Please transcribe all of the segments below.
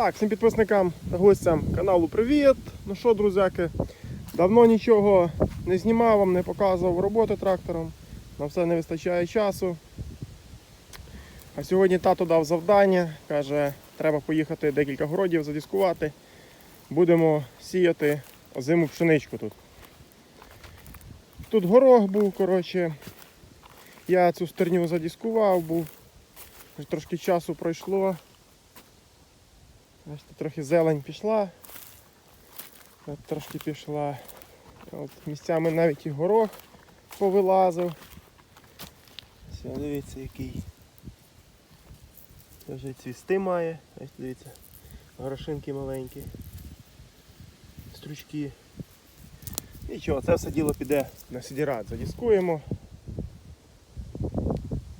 Так, всім підписникам та гостям каналу привіт. Ну що, друзяки, давно нічого не знімав вам, не показував роботи трактором. На все не вистачає часу. А сьогодні тато дав завдання, каже, треба поїхати декілька городів задіскувати. Будемо сіяти озиму пшеничку тут. Тут горох був, коротше. Я цю стерню задіскував, був. Трошки часу пройшло. Бачите, трохи зелень пішла. Трошки пішла. От місцями навіть і горох повилазив. Все, дивіться який. Це вже цвісти має. Ось дивіться. Горошинки маленькі. Стручки. Нічого, це все діло піде на сідірат. Задіскуємо.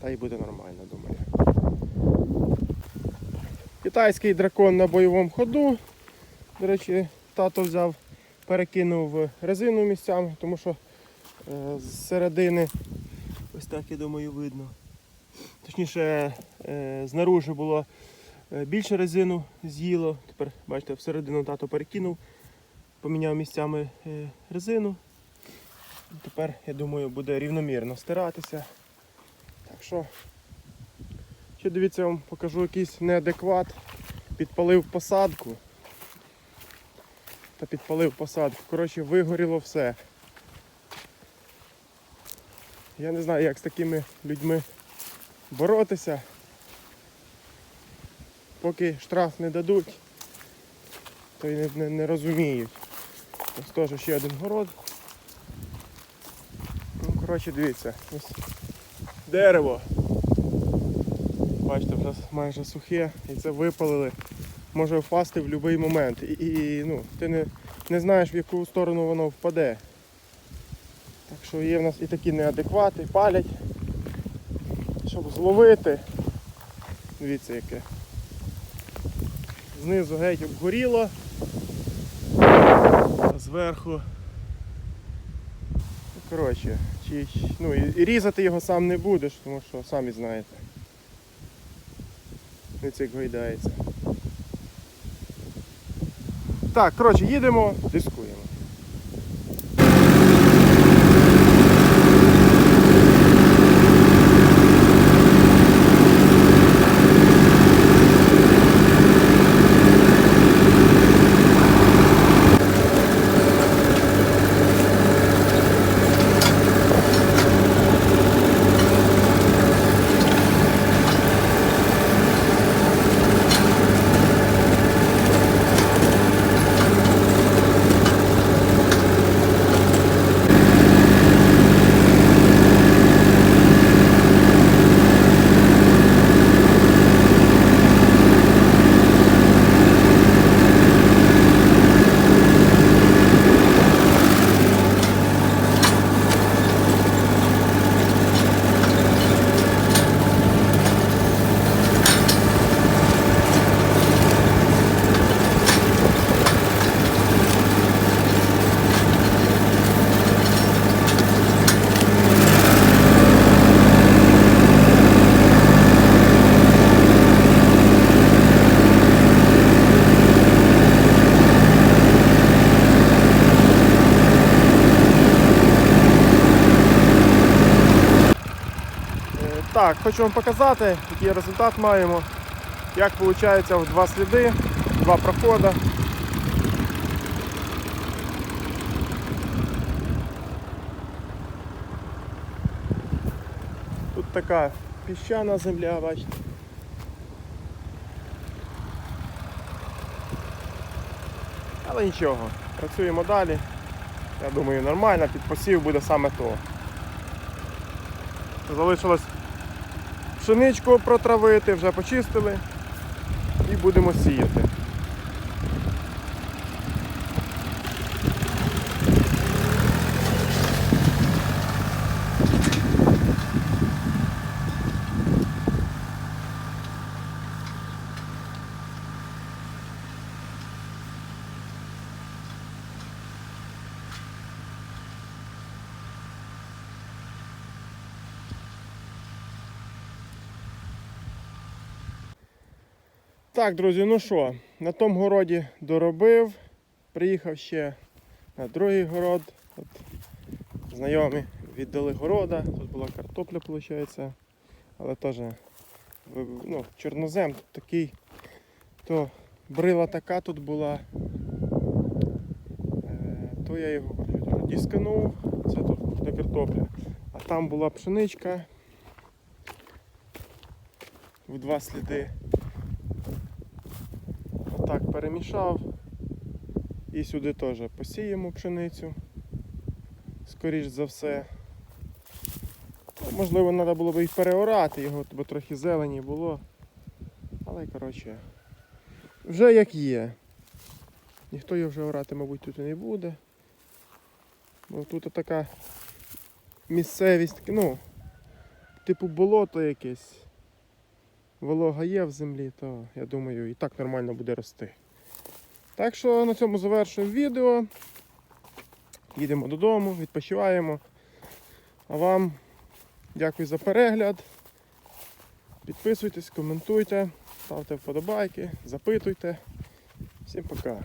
Та й буде нормально, думаю. Китайський дракон на бойовому ходу. До речі, тато взяв, перекинув резину місцями, тому що е, з середини ось так, я думаю, видно. Точніше, е, знаружи було е, більше резину з'їло. Тепер, бачите, всередину тато перекинув, поміняв місцями резину. Тепер, я думаю, буде рівномірно стиратися. Так що Ще дивіться, я вам покажу якийсь неадекват. Підпалив посадку. Та підпалив посадку. Коротше, вигоріло все. Я не знаю, як з такими людьми боротися. Поки штраф не дадуть, то й не, не, не розуміють. Ось теж ще один город. Ну, коротше, дивіться, ось дерево. Бачите, вже майже сухе і це випалили. Може впасти в будь-який момент. І, і ну, ти не, не знаєш в яку сторону воно впаде. Так що є в нас і такі неадеквати, палять, щоб зловити. Дивіться яке. Знизу геть обгоріло. А зверху. Коротше, чи, ну, і, і різати його сам не будеш, тому що самі знаєте. Дивіться, як гойдається. Так, коротше, їдемо, дискуємо. Так, хочу вам показати, який результат маємо. Як виходить в два сліди, два проходи. Тут така піщана земля, бачите. Але нічого, працюємо далі. Я думаю, нормально, під посів буде саме то. Залишилось пшеничку протравити, вже почистили і будемо сіяти. Так, друзі, ну що, на тому городі доробив. Приїхав ще на другий город. От, знайомі віддали города. Тут була картопля, виходить. Але теж ну, чорнозем такий. То брила така тут була. Е, То я його дісканув. Це тут де картопля. А там була пшеничка. В два сліди. Отак перемішав. І сюди теж посіємо пшеницю. Скоріш за все. Ну, Можливо, треба було б і переорати його, бо трохи зелені було. Але коротше, вже як є. Ніхто його вже орати, мабуть, тут і не буде. Бо тут така місцевість, ну, типу болото якесь. Волога є в землі, то я думаю і так нормально буде рости. Так що на цьому завершуємо відео. Їдемо додому, відпочиваємо. А вам дякую за перегляд. Підписуйтесь, коментуйте, ставте вподобайки, запитуйте. Всім пока.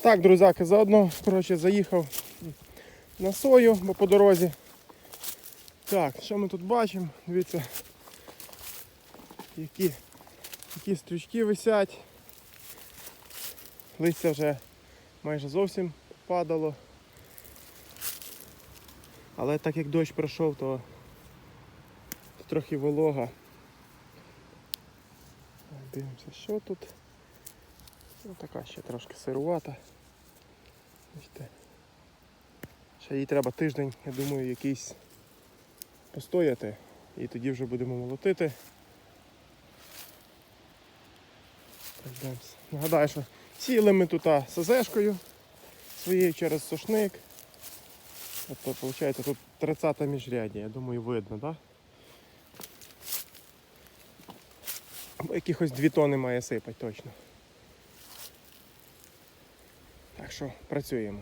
Так, друзяки, заодно коротше, заїхав на сою, бо по дорозі. Так, що ми тут бачимо? Дивіться, які, які стрючки висять. Листя вже майже зовсім падало. Але так як дощ пройшов, то, трохи волога. Дивимося, що тут. Ну, така ще трошки сирувата. Ще їй треба тиждень, я думаю, якийсь постояти. І тоді вже будемо молотити. Дивимося. Нагадаю, що сіли ми тут СЗшкою своєю через сошник. Тобто, виходить, тут 30 міжряддя, я думаю, видно, так? Да? Якихось 2 тони має сипати точно. Так що працюємо.